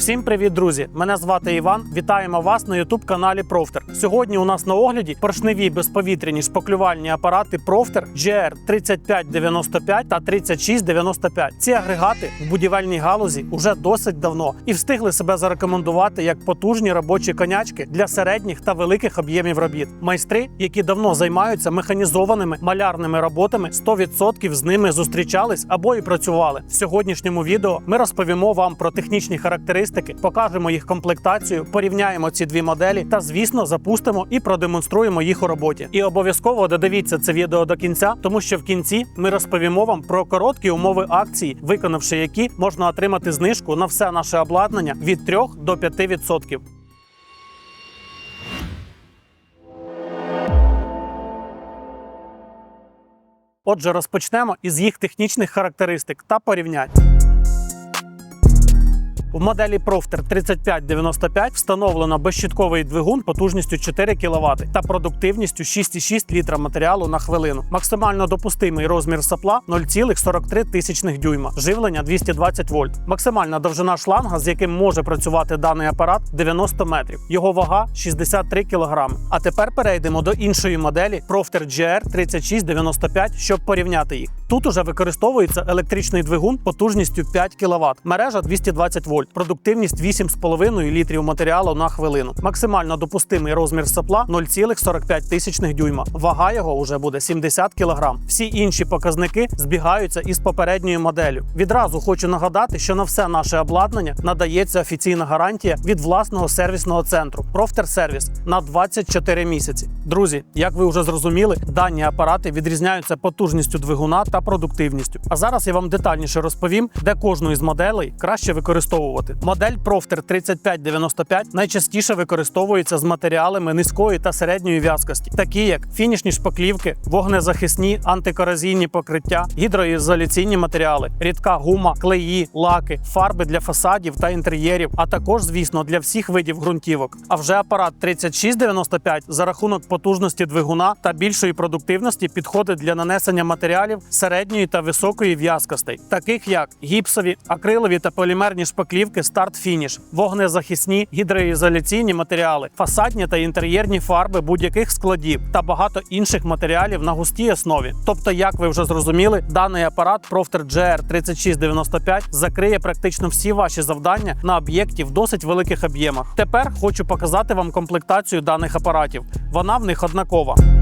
Всім привіт, друзі! Мене звати Іван. Вітаємо вас на youtube каналі Профтер. Сьогодні у нас на огляді поршневі безповітряні шпаклювальні апарати Профтер GR 3595 та 3695. Ці агрегати в будівельній галузі уже досить давно і встигли себе зарекомендувати як потужні робочі конячки для середніх та великих об'ємів робіт. Майстри, які давно займаються механізованими малярними роботами, 100% з ними зустрічались або і працювали. В сьогоднішньому відео ми розповімо вам про технічні характеристики, покажемо їх комплектацію, порівняємо ці дві моделі та, звісно, запустимо і продемонструємо їх у роботі. І обов'язково додивіться це відео до кінця, тому що в кінці ми розповімо вам про короткі умови акції, виконавши які можна отримати знижку на все наше обладнання від 3 до 5%. Отже, розпочнемо із їх технічних характеристик та порівнянь. В моделі Profter 3595 встановлено безщитковий двигун потужністю 4 кВт та продуктивністю 6,6 літра матеріалу на хвилину. Максимально допустимий розмір сапла 0,43 тисячних дюйма, живлення 220 вольт. Максимальна довжина шланга, з яким може працювати даний апарат, 90 метрів. Його вага 63 кг. А тепер перейдемо до іншої моделі Profter GR 3695, щоб порівняти їх. Тут уже використовується електричний двигун потужністю 5 кВт, мережа 220 вольт, продуктивність 8,5 літрів матеріалу на хвилину. Максимально допустимий розмір сапла 0,45 тисячних дюйма. Вага його вже буде 70 кг. Всі інші показники збігаються із попередньою моделлю. Відразу хочу нагадати, що на все наше обладнання надається офіційна гарантія від власного сервісного центру Service на 24 місяці. Друзі, як ви вже зрозуміли, дані апарати відрізняються потужністю двигуна та продуктивністю. А зараз я вам детальніше розповім, де кожну із моделей краще використовувати. Модель Profter 3595 найчастіше використовується з матеріалами низької та середньої в'язкості, такі як фінішні шпаклівки, вогнезахисні, антикоразійні покриття, гідроізоляційні матеріали, рідка гума, клеї, лаки, фарби для фасадів та інтер'єрів, а також, звісно, для всіх видів ґрунтівок. А вже апарат 3695 за рахунок потужності двигуна та більшої продуктивності підходить для нанесення матеріалів середньої та високої в'язкостей, таких як гіпсові, акрилові та полімерні шпаклівки старт-фініш, вогнезахисні, гідроізоляційні матеріали, фасадні та інтер'єрні фарби будь-яких складів та багато інших матеріалів на густій основі. Тобто, як ви вже зрозуміли, даний апарат Profter GR 3695 закриє практично всі ваші завдання на об'єкті в досить великих об'ємах. Тепер хочу показати вам комплектацію даних апаратів. Вона в них однакова.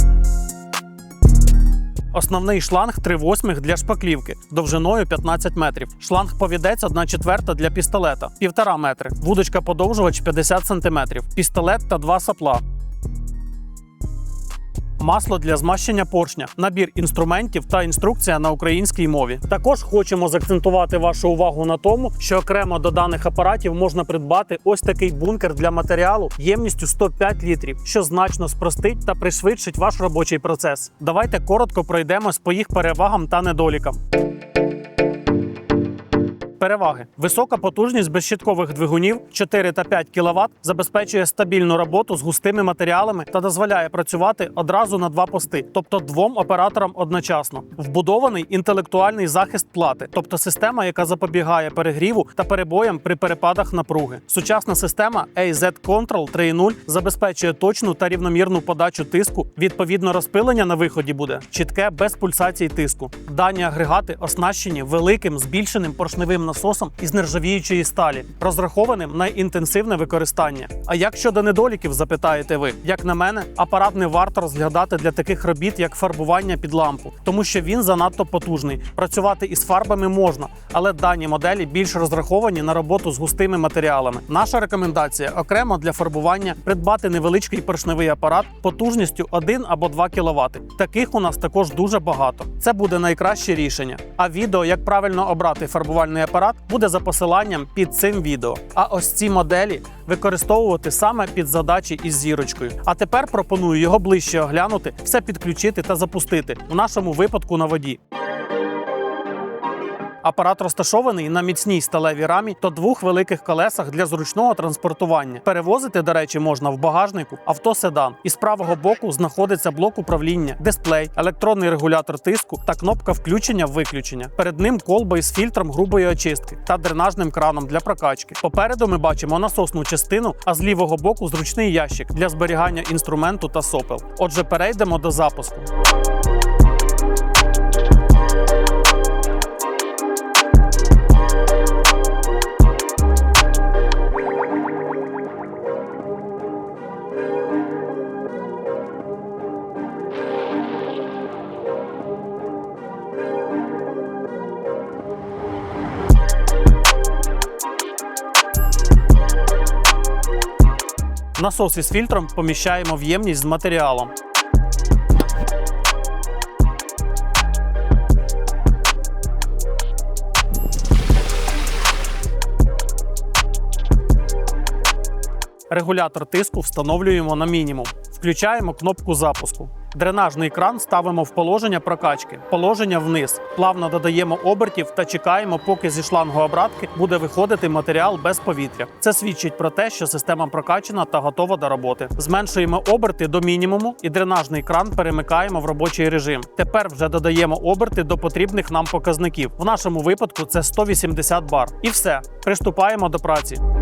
Основний шланг 3 восьмих для шпаклівки довжиною 15 метрів. Шланг повідець 1 четверта для пістолета 1,5 метри. Вудочка подовжувач 50 см. Пістолет та два сапла. Масло для змащення поршня, набір інструментів та інструкція на українській мові. Також хочемо заакцентувати вашу увагу на тому, що окремо до даних апаратів можна придбати ось такий бункер для матеріалу ємністю 105 літрів, що значно спростить та пришвидшить ваш робочий процес. Давайте коротко пройдемось по їх перевагам та недолікам. Переваги: висока потужність безщиткових двигунів 4 та 5 кВт забезпечує стабільну роботу з густими матеріалами та дозволяє працювати одразу на два пости, тобто двом операторам одночасно. Вбудований інтелектуальний захист плати, тобто система, яка запобігає перегріву та перебоям при перепадах напруги. Сучасна система AZ Control 3.0 забезпечує точну та рівномірну подачу тиску. Відповідно, розпилення на виході буде чітке без пульсацій тиску. Дані агрегати оснащені великим збільшеним поршневим насосом із нержавіючої сталі, розрахованим на інтенсивне використання. А як щодо недоліків, запитаєте ви, як на мене, апарат не варто розглядати для таких робіт, як фарбування під лампу, тому що він занадто потужний. Працювати із фарбами можна, але дані моделі більш розраховані на роботу з густими матеріалами. Наша рекомендація окремо для фарбування придбати невеличкий поршневий апарат потужністю 1 або 2 кВт. Таких у нас також дуже багато. Це буде найкраще рішення. А відео, як правильно обрати фарбувальний апарат, буде за посиланням під цим відео. А ось ці моделі використовувати саме під задачі із зірочкою. А тепер пропоную його ближче оглянути, все підключити та запустити в нашому випадку на воді. Апарат розташований на міцній сталевій рамі та двох великих колесах для зручного транспортування. Перевозити, до речі, можна в багажнику автоседан. І з правого боку знаходиться блок управління, дисплей, електронний регулятор тиску та кнопка включення-виключення. Перед ним колба із фільтром грубої очистки та дренажним краном для прокачки. Попереду ми бачимо насосну частину, а з лівого боку зручний ящик для зберігання інструменту та сопел. Отже, перейдемо до запуску. Насос із фільтром поміщаємо в ємність з матеріалом. Регулятор тиску встановлюємо на мінімум. Включаємо кнопку запуску. Дренажний кран ставимо в положення прокачки, положення вниз. Плавно додаємо обертів та чекаємо, поки зі шлангообратки буде виходити матеріал без повітря. Це свідчить про те, що система прокачена та готова до роботи. Зменшуємо оберти до мінімуму і дренажний кран перемикаємо в робочий режим. Тепер вже додаємо оберти до потрібних нам показників. В нашому випадку це 180 бар. І все, приступаємо до праці.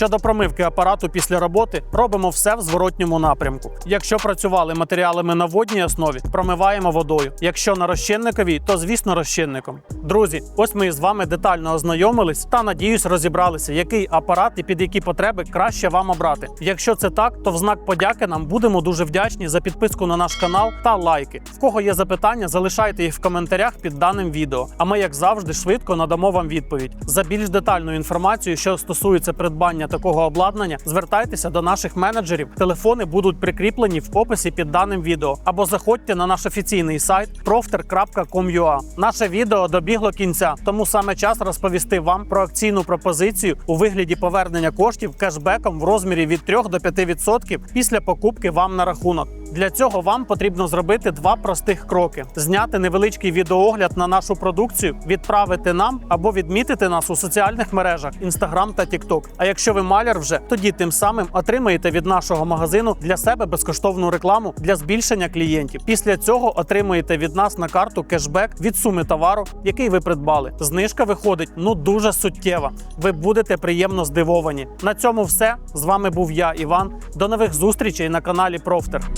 Щодо промивки апарату після роботи, робимо все в зворотньому напрямку. Якщо працювали матеріалами на водній основі, промиваємо водою. Якщо на розчинниковій, то звісно розчинником. Друзі, ось ми з вами детально ознайомились та надіюсь розібралися, який апарат і під які потреби краще вам обрати. Якщо це так, то в знак подяки нам будемо дуже вдячні за підписку на наш канал та лайки. В кого є запитання, залишайте їх в коментарях під даним відео. А ми, як завжди, швидко надамо вам відповідь. За більш детальну інформацію, що стосується придбання такого обладнання, звертайтеся до наших менеджерів. Телефони будуть прикріплені в описі під даним відео. Або заходьте на наш офіційний сайт profter.com.ua. Наше відео добігло кінця, тому саме час розповісти вам про акційну пропозицію у вигляді повернення коштів кешбеком в розмірі від 3 до 5% після покупки вам на рахунок. Для цього вам потрібно зробити два простих кроки: зняти невеличкий відеоогляд на нашу продукцію, відправити нам або відмітити нас у соціальних мережах Instagram та TikTok. А якщо ви маляр вже, тоді тим самим отримаєте від нашого магазину для себе безкоштовну рекламу для збільшення клієнтів. Після цього отримуєте від нас на карту кешбек від суми товару, який ви придбали. Знижка виходить ну дуже суттєва. Ви будете приємно здивовані. На цьому все з вами був я, Іван. До нових зустрічей на каналі Профтер.